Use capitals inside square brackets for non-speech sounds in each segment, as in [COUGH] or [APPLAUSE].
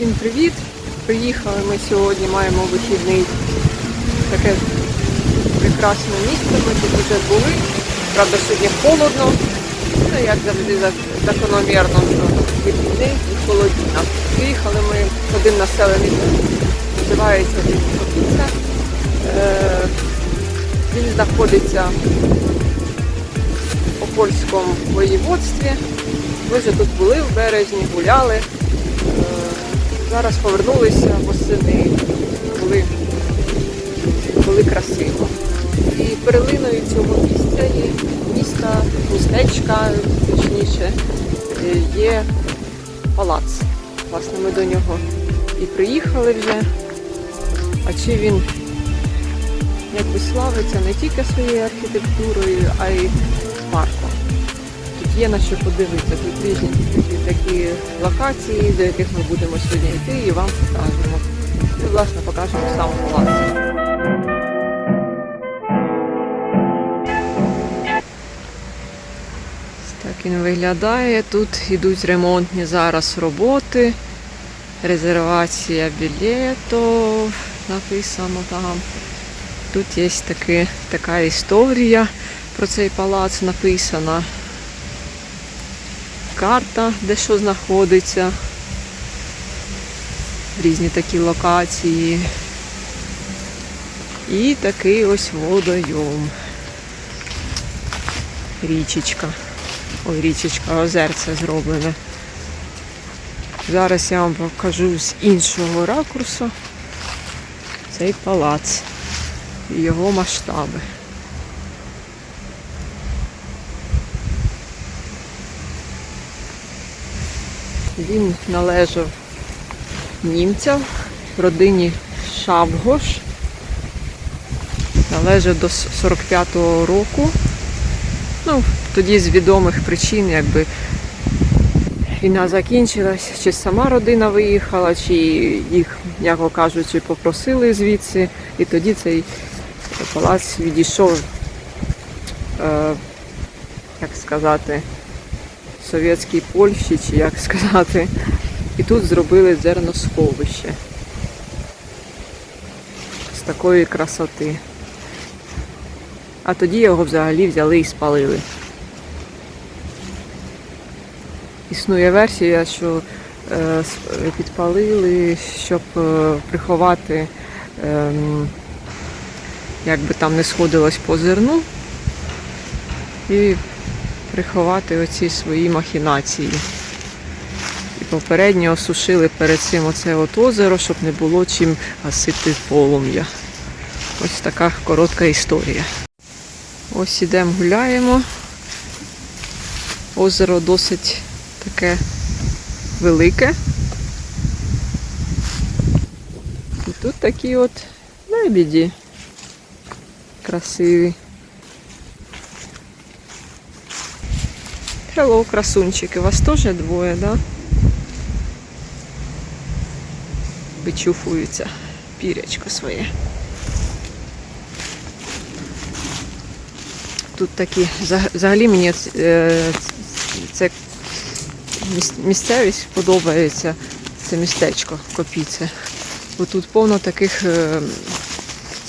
Всім привіт! Приїхали ми сьогодні, маємо вихідний. Таке прекрасне місце. Ми тут вже були. Правда, сьогодні холодно. Ну, як завжди закономірно, що вихідний і холодно. Приїхали ми в один населений називається Копіця. Е, Він знаходиться у польському воєводстві. Ми вже тут були в березні, гуляли. Зараз повернулися восени, були, були красиво. І перлиною цього місця є міста, містечка, точніше, е, є палац. Власне, ми до нього і приїхали вже. А чи він якби славиться не тільки своєю архітектурою, а й парком. Є на що подивитися. Тут різні такі, локації, до яких ми будемо сьогодні йти і вам покажемо. І, власне, покажемо сам палац. Так він виглядає. Тут йдуть ремонтні зараз роботи. Резервація білетів написано там. Тут є таки, така історія про цей палац написана. Карта, де що знаходиться. Різні такі локації. І такий ось водойом. Річечка. Ой, річечка, озерце зроблене. Зараз я вам покажу з іншого ракурсу цей палац і його масштаби. Він належав німцям, родині Шабгош. Належав до 45-го року. Ну, тоді з відомих причин, якби війна закінчилась, чи сама родина виїхала, чи їх, м'яко кажучи, попросили звідси. І тоді цей палац відійшов, е, як сказати, совєтській Польщі, чи як сказати. І тут зробили зерносховище з такої красоти. А тоді його взагалі взяли і спалили. Існує версія, що е, підпалили, щоб е, приховати, ем, як би там не сходилось по зерну, і приховати оці свої махінації. І попередньо осушили перед цим оце от озеро, щоб не було чим гасити полум'я. Ось така коротка історія. Ось ідемо гуляємо. Озеро досить таке велике. І тут такі от лебіді красиві. Хеллоу, красунчики, вас теж двоє, да? Вичуфуються пірячко своє. Тут такі, взагалі мені е, це місцевість подобається, це містечко Копіце. Бо тут повно таких е,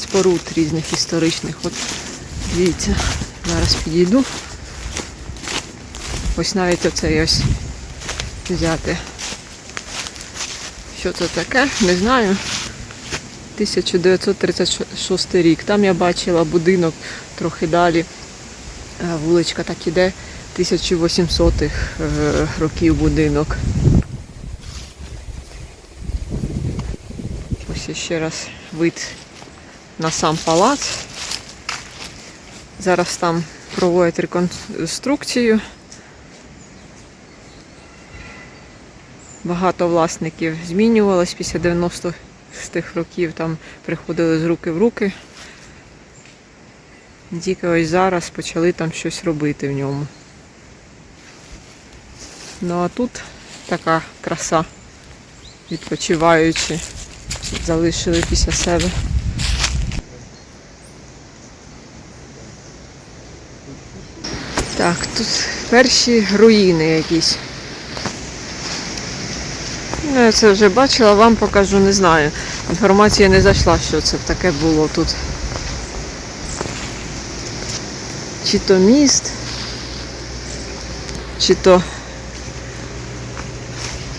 споруд різних історичних. От дивіться, зараз підійду. Ось навіть оцей ось взяти. Що це таке? Не знаю. 1936 рік. Там я бачила будинок трохи далі. Е, Вуличка так іде 1800-х е, років будинок. Ось ще раз вид на сам палац. Зараз там проводять реконструкцію. Багато власників змінювалось після 90-х років, там приходили з руки в руки. Тільки ось зараз почали там щось робити в ньому. Ну а тут така краса, відпочиваючи, залишили після себе. Так, тут перші руїни якісь. Я це вже бачила, вам покажу, не знаю. Інформація не зайшла, що це таке було тут. Чи то міст, чи то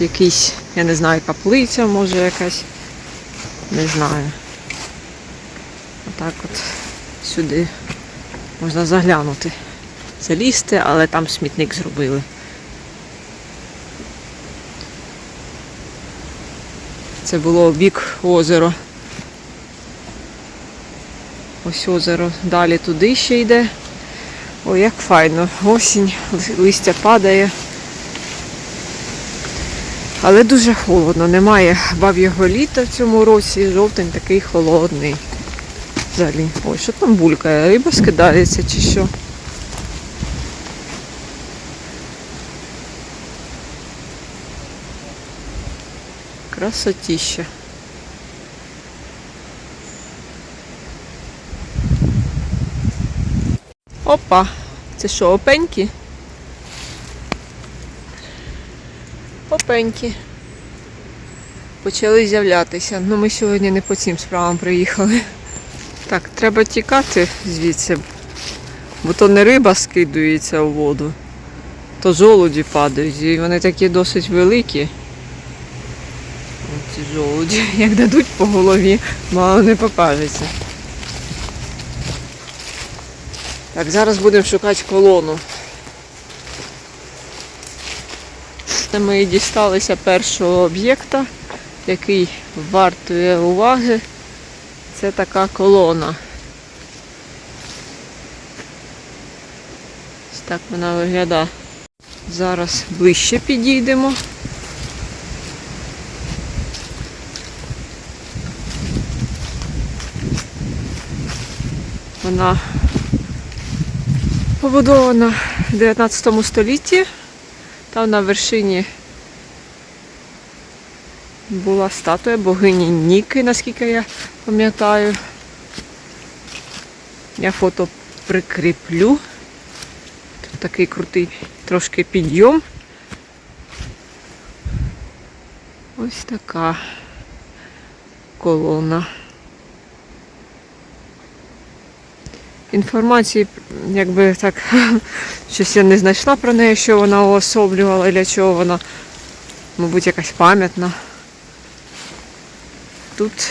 якийсь, я не знаю, каплиця може якась. Не знаю. Отак от сюди можна заглянути. Залізти, але там смітник зробили. Це було бік озеро. Ось озеро. Далі туди ще йде. Ой, як файно. Осінь, листя падає. Але дуже холодно. Немає баб'ього літа в цьому році. Жовтень такий холодний. Взагалі. Ой, що там булькає? Риба скидається чи що? Красотища. Опа! Це що, опеньки? Опеньки. Почали з'являтися. Ну ми сьогодні не по цим справам приїхали. Так, треба тікати звідси, бо то не риба скидується у воду, то жолуді падають. І вони такі досить великі. Ці жолуді, [LAUGHS] як дадуть по голові, мало не покажеться. Так, зараз будемо шукати колону. Ми дісталися першого об'єкта, який вартує уваги. Це така колона. Ось так вона виглядає. Зараз ближче підійдемо. Вона побудована в 19 столітті. Там на вершині була статуя богині Ніки, наскільки я пам'ятаю. Я фото прикріплю. Тут такий крутий трошки підйом. Ось така колона. Інформації, якби так, [LAUGHS] щось я не знайшла про неї, що вона уособлювала, для чого вона, мабуть, якась пам'ятна. Тут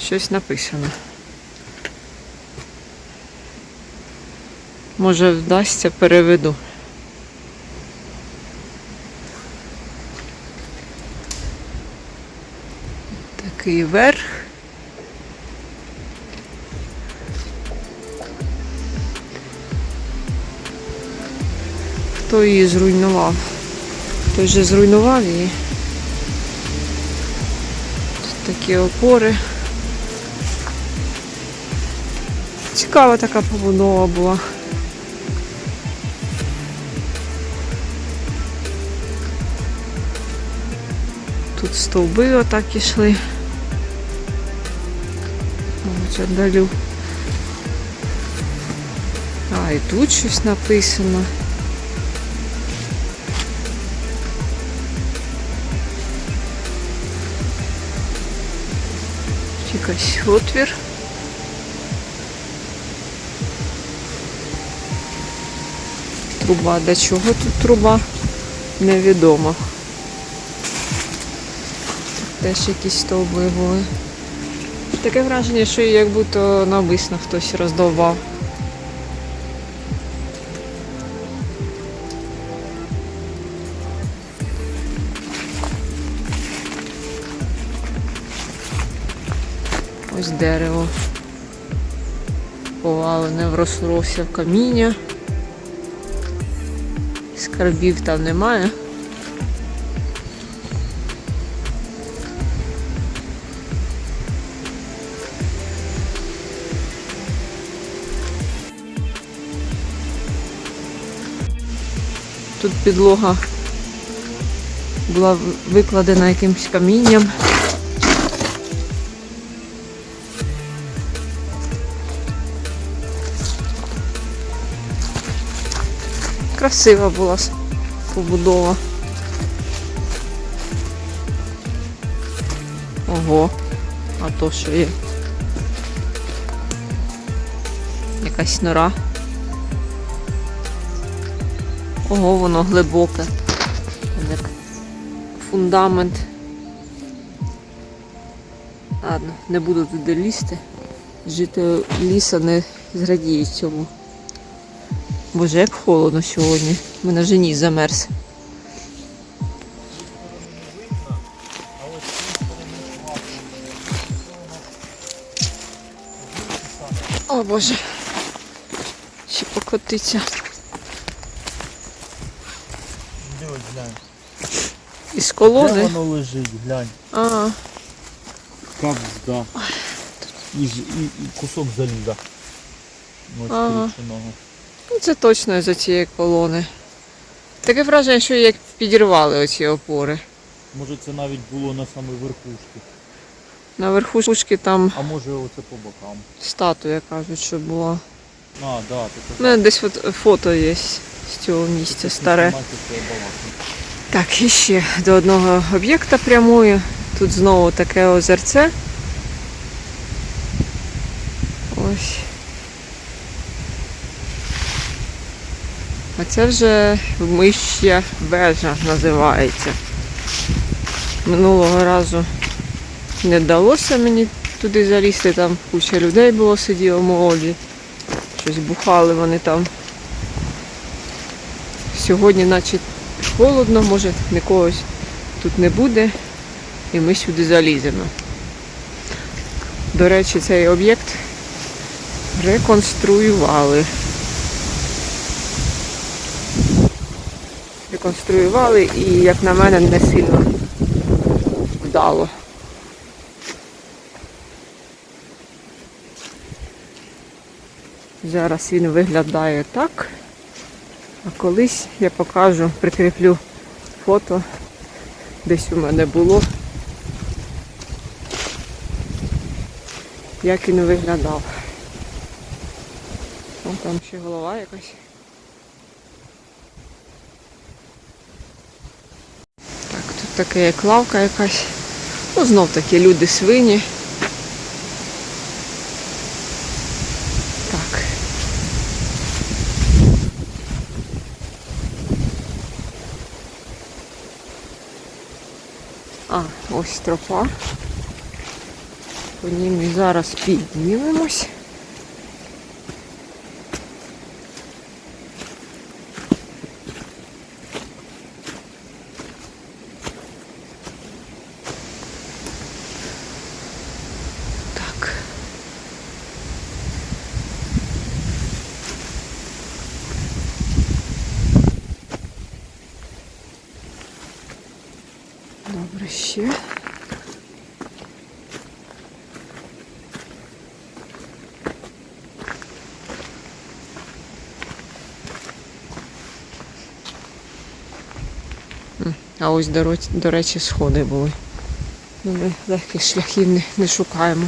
щось написано. Може вдасться переведу. Такий верх. Хто її зруйнував? Хтось же зруйнував її. Тут такі опори. Цікава така побудова була. Тут стовби отак ішли. Ось отдалю. А, і тут щось написано. Якийсь отвір. Труба. До чого тут труба? Невідомо. Теж якісь стовби були. Таке враження, що як будто навмисно хтось роздовбав. Дерево. Повалене врослося в каміння. Скарбів там немає. Тут підлога була викладена якимось камінням. красива була побудова. Ого, а то що є? Якась нора. Ого, воно глибоке. Як фундамент. Ладно, не буду туди лізти. Жити ліса не зрадіють цьому. Боже, як холодно сьогодні. У мене вже ніс замерз. О боже. Ще покотиться. Дивись, глянь. Із Де колони. воно лежить, глянь. А, Капзда. І, і, і кусок заліза. Ось Ага. Ну це точно за цієї колони. Таке враження, що як підірвали оці опори. Може це навіть було на самій верхушці. На верхушки там А може оце по бокам. статуя, кажуть, що була. А, да. У мене десь фото, фото є з цього місця старе. Так, і ще до одного об'єкта прямую. Тут знову таке озерце. Ось. А це вже мища вежа називається. Минулого разу не вдалося мені туди залізти, там куча людей було сиділо молоді. Щось бухали вони там. Сьогодні, наче холодно, може нікогось тут не буде, і ми сюди заліземо. До речі, цей об'єкт реконструювали. Реконструювали і, як на мене, не сильно вдало. Зараз він виглядає так. А колись я покажу, прикріплю фото, десь у мене було, як він виглядав. Там ще голова якась. Так, тут таке як лавка якась. Ну, знов таки люди свині. Так. А, ось тропа. По ній ми зараз піднімемось. Так. Добре, ще. М, А ось, до, речі, сходи були. Ну, Ми легких шляхів не, не шукаємо.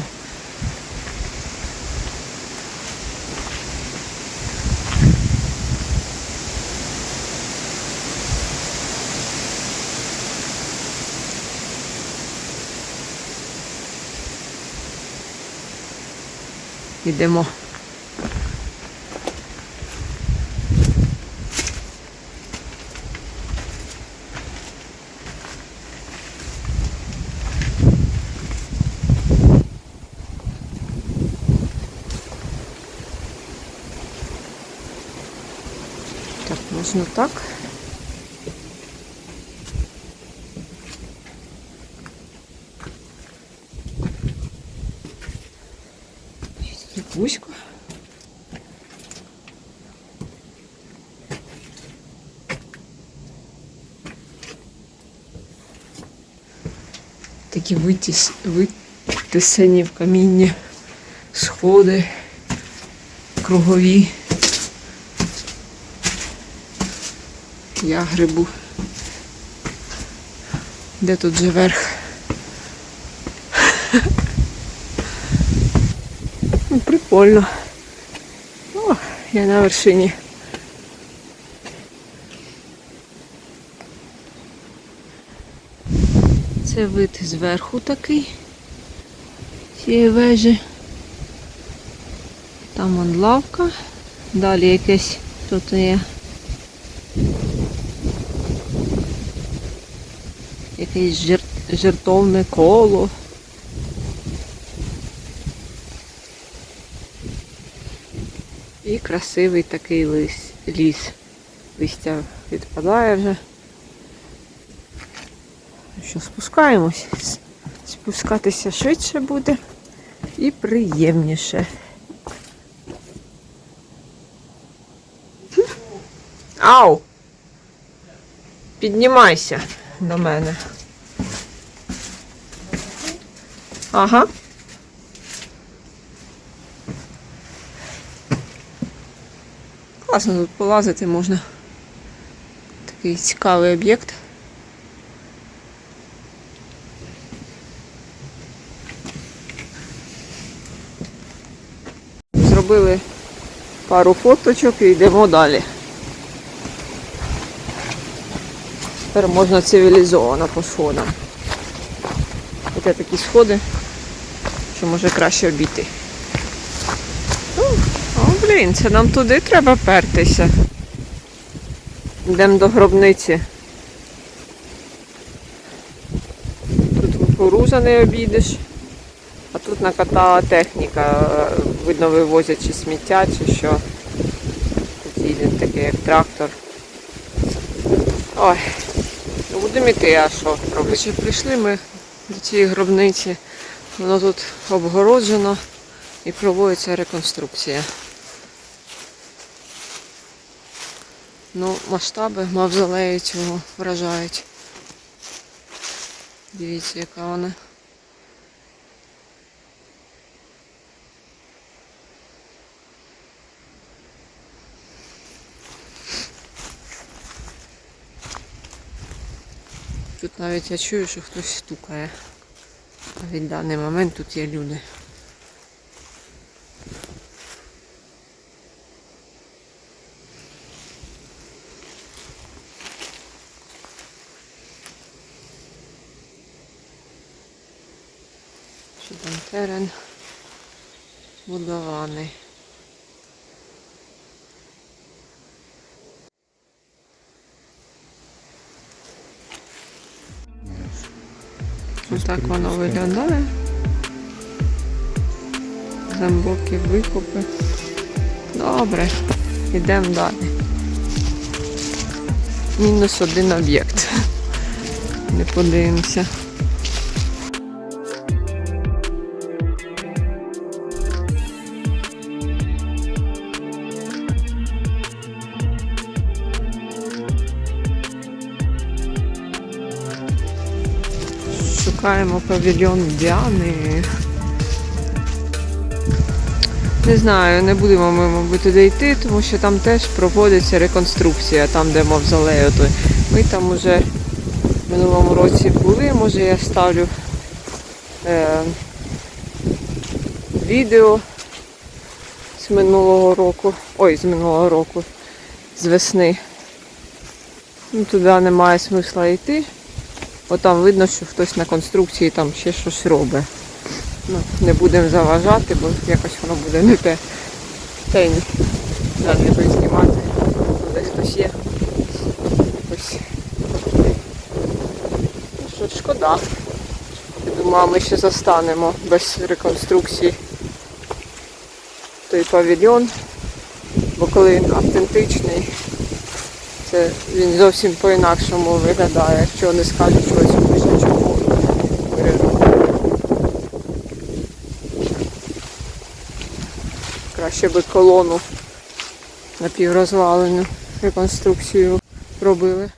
Йдемо. Так, можна так. Вузько. Такі витіс, витисані в камінні сходи кругові. Я грибу. Де тут же верх? Ну, Прикольно. О, я на вершині. Це вид зверху такий. цієї вежі. Там вон лавка. Далі якесь тут є. Якесь жир... жертовне коло. І красивий такий ліс. ліс. Листя відпадає вже. Що, спускаємось? Спускатися швидше буде і приємніше. Ау! Піднімайся до мене. Ага. Класно тут полазити можна. Такий цікавий об'єкт. Зробили пару фоточок і йдемо далі. Тепер можна цивілізовано по сходам. Оце такі сходи, що може краще обійти. Ну, О, блін, це нам туди треба пертися. Йдемо до гробниці. Тут кукуруза не обійдеш, а тут накатала техніка. Видно, вивозять чи сміття, чи що. Тут їде такий як трактор. Ой, ну будемо йти, а що робити? Прийшли ми до цієї гробниці. Воно тут обгороджено і проводиться реконструкція. Ну, масштаби мавзолею цього вражають. Дивіться, яка вона. Тут навіть я чую, що хтось стукає. Навіть в даний момент тут є люди. Що там терен будований. Ось так воно виглядає. Замбоки викопи. Добре, йдемо далі. Мінус один об'єкт. [LAUGHS] Не подивимося. Шукаємо павільйон Діани. Не знаю, не будемо ми, мабуть, туди йти, тому що там теж проводиться реконструкція, там, де мавзолею той. Ми там уже в минулому році були, може я ставлю е, відео з минулого року. Ой, з минулого року, з весни. Ну, туди немає смисла йти. Бо там видно, що хтось на конструкції там ще щось робить. Ну, не будемо заважати, бо якось воно буде не те. Далі не буде знімати. Десь хтось є. Ось. Що, шкода. Я думаю, ми ще застанемо без реконструкції той павільйон. Бо коли він автентичний, це він зовсім по-інакшому виглядає, якщо не скажуть щось більше чого. Краще би колону напіврозвалену реконструкцію робили.